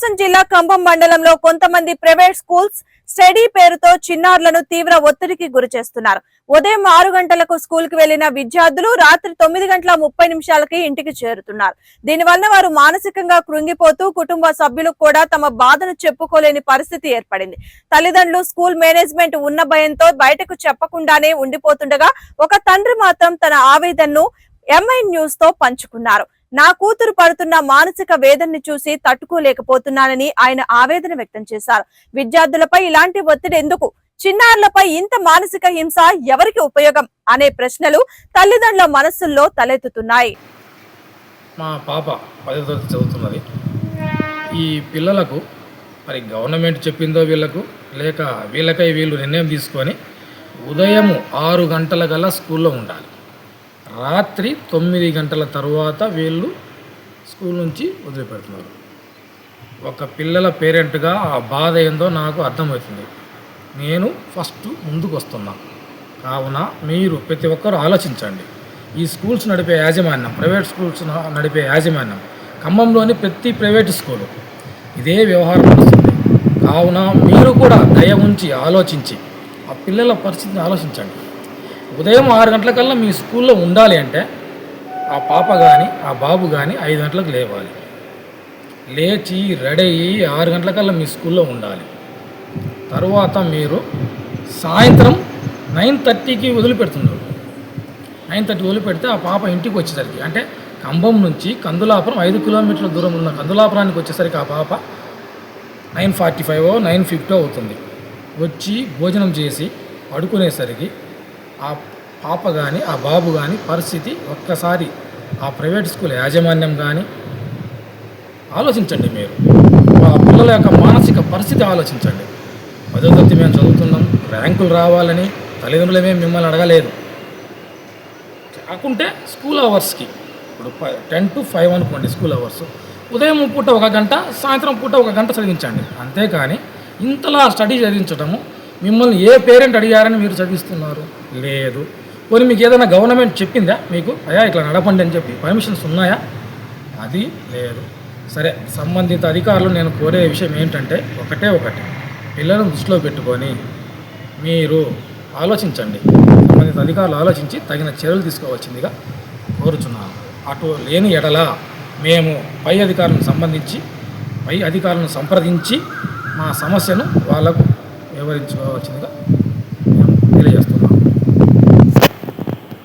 ప్రకాశం జిల్లా కంభం మండలంలో కొంతమంది ప్రైవేట్ స్కూల్స్ స్టడీ పేరుతో చిన్నారులను తీవ్ర ఒత్తిడికి గురి చేస్తున్నారు. ఉదయం ఆరు గంటలకు స్కూల్కి వెళ్ళిన విద్యార్థులు రాత్రి తొమ్మిది గంటల ముప్పై నిమిషాలకి ఇంటికి చేరుతున్నారు. దీనివల్ల వారు మానసికంగా కృంగిపోతూ కుటుంబ సభ్యులు కూడా తమ బాధను చెప్పుకోలేని పరిస్థితి ఏర్పడింది. తల్లిదండ్రులు స్కూల్ మేనేజ్మెంట్ ఉన్న భయంతో బయటకు చెప్పకుండానే ఉండిపోతుండగా ఒక తండ్రి మాత్రం తన ఆవేదనను ఎంఐ న్యూస్తో పంచుకున్నారు. నా కూతురు పడుతున్న మానసిక వేదనని చూసి తట్టుకోలేకపోతున్నానని ఆయన ఆవేదన వ్యక్తం చేశారు. విద్యార్థులపై ఇలాంటి ఒత్తిడి ఎందుకు? చిన్నారులపై ఇంత మానసిక హింస ఎవరికి ఉపయోగం? అనే ప్రశ్నలు తల్లిదండ్రుల మనస్సుల్లో తలెత్తుతున్నాయి. మా పాప పదో తరగతి చదువుతున్నది. ఈ పిల్లలకు మరి గవర్నమెంట్ చెప్పిందో వీళ్ళకు లేక వీళ్ళకై వీళ్ళు నిర్ణయం తీసుకొని ఉదయం ఆరు గంటల గల స్కూల్లో ఉండాలి. రాత్రి తొమ్మిది గంటల తర్వాత వీళ్ళు స్కూల్ నుంచి వదిలిపెడుతున్నారు. ఒక పిల్లల పేరెంట్గా ఆ బాధ ఏందో నాకు అర్థమవుతుంది. నేను ఫస్ట్ ముందుకు వస్తున్నా. కావున మీరు ప్రతి ఒక్కరు ఆలోచించండి. ఈ స్కూల్స్ నడిపే యాజమాన్యం ప్రైవేట్ స్కూల్స్ నడిపే యాజమాన్యం ఖమ్మంలోని ప్రతి ప్రైవేట్ స్కూలు ఇదే వ్యవహారం నడుస్తుంది. కావున మీరు కూడా దయ ఉంచి ఆలోచించి ఆ పిల్లల పరిస్థితిని ఆలోచించండి. ఉదయం ఆరు గంటలకల్లా మీ స్కూల్లో ఉండాలి అంటే ఆ పాప కానీ ఆ బాబు కానీ ఐదు గంటలకు లేవాలి. లేచి రెడీ అయ్యి ఆరు గంటలకల్లా మీ స్కూల్లో ఉండాలి. తర్వాత మీరు సాయంత్రం నైన్ థర్టీకి వదిలిపెడుతున్నారు నైన్ థర్టీ వదిలిపెడితే ఆ పాప ఇంటికి వచ్చేసరికి అంటే కంబం నుంచి కందులాపురం ఐదు కిలోమీటర్ల దూరం ఉన్న కందులాపురానికి వచ్చేసరికి ఆ పాప nine forty five nine fifty అవుతుంది. వచ్చి భోజనం చేసి పడుకునేసరికి ఆ పాప కానీ ఆ బాబు కానీ పరిస్థితి ఒక్కసారి ఆ ప్రైవేట్ స్కూల్ యాజమాన్యం కానీ ఆలోచించండి మీరు. ఆ పిల్లల యొక్క మానసిక పరిస్థితి ఆలోచించండి. పదో తరగతి మేము చదువుతున్నాం ర్యాంకులు రావాలని తల్లిదండ్రులమే మిమ్మల్ని అడగలేదు. కాకుంటే స్కూల్ అవర్స్కి ఇప్పుడు టెన్ టు ఫైవ్ అనుకోండి స్కూల్ అవర్స్. ఉదయం పూట ఒక గంట సాయంత్రం పూట ఒక గంట చదివించండి. అంతేకాని ఇంతలా స్టడీ చదివించడము మిమ్మల్ని ఏ పేరెంట్ అడిగారని మీరు చదివిస్తున్నారు? లేదు. పోనీ మీకు ఏదైనా గవర్నమెంట్ చెప్పిందా? మీకు అయ్యా ఇట్లా నడపండి అని చెప్పి పర్మిషన్స్ ఉన్నాయా? అది లేదు. సరే సంబంధిత అధికారులు నేను కోరే విషయం ఏంటంటే ఒకటే ఒకటి. పిల్లలను దృష్టిలో పెట్టుకొని మీరు ఆలోచించండి. సంబంధిత అధికారులు ఆలోచించి తగిన చర్యలు తీసుకోవచ్చిందిగా కోరుచున్నాను. అటు లేని ఎడల మేము పై అధికారులను సంబంధించి పై అధికారులను సంప్రదించి మా సమస్యను వాళ్ళకు వివరించుకోవచ్చిందిగా